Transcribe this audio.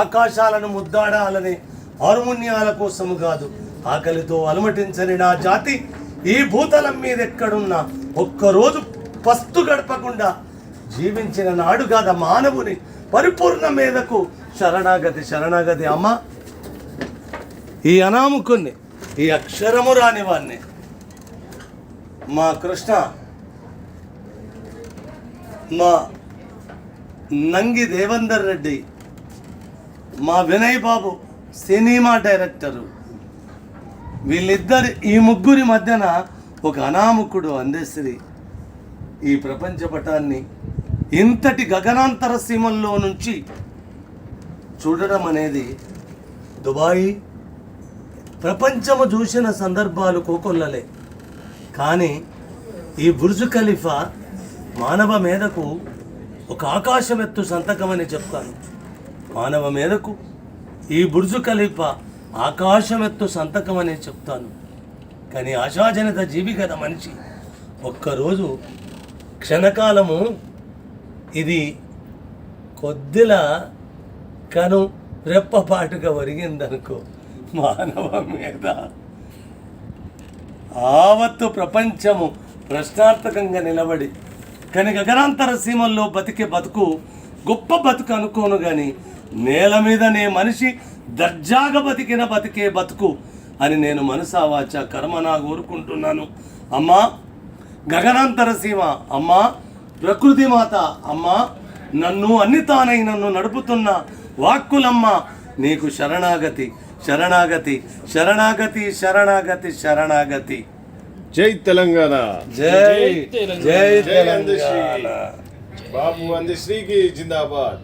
ఆకాశాలను ముద్దాడాలని హార్మోనియాల కోసము కాదు. ఆకలితో అలమటించని నా జాతి ఈ భూతలం మీద ఎక్కడున్నా ఒక్కరోజు పస్తు గడపకుండా జీవించిన నాడు కాద మానవుని పరిపూర్ణ మీదకు శరణాగతి శరణాగతి అమ్మ. ఈ అనాముకుని ఈ అక్షరము రాని వాణ్ణి. మా కృష్ణ మా నంగి దేవందర్ రెడ్డి మా వినయ్ బాబు సినిమా డైరెక్టరు. వీళ్ళిద్దరి ఈ ముగ్గురి మధ్యన ఒక అనాముకుడు అందశ్రీ. ఈ ప్రపంచ పటాన్ని ఇంతటి గగనాంతర సీమల్లో నుంచి చూడడం అనేది దుబాయ్ ప్రపంచము చూసిన సందర్భాలు కోకొల్లలే. కానీ ఈ బుర్జు ఖలీఫా మానవ మేధకు ఒక ఆకాశమెత్తు సంతకమని చెప్తాను. మానవ మేరకు ఈ బుర్జు ఖలీఫా ఆకాశమెత్తు సంతకమని చెప్తాను. కానీ ఆశాజనిత జీవి కదా మనిషి ఒక్కరోజు క్షణకాలము ఇది కొద్దిలా కను రెప్పపాటుగా ఒరిగిందనుకో మానవ మీద ఆవత్తు ప్రపంచము ప్రశ్నార్థకంగా నిలబడి కానీ గగనాంతర సీమల్లో బతికే బతుకు గొప్ప బతుకు అనుకోను కానీ నేల మీదనే మనిషి దర్జాగా బతికిన బతికే బతుకు అని నేను మనసా వాచ కర్మనా కోరుకుంటున్నాను. అమ్మా గగనాంతర సీమ అమ్మా ప్రకృతి మాత అమ్మా నన్ను అన్ని తానై నన్ను నడుపుతున్న వాక్కులమ్మ నీకు శరణాగతి శరణాగతి శరణాగతి శరణాగతి శరణాగతి. జై తెలంగాణ. జై జై జై తెలంగాణ. అందశ్రీ బాబు అందశ్రీకి జిందాబాద్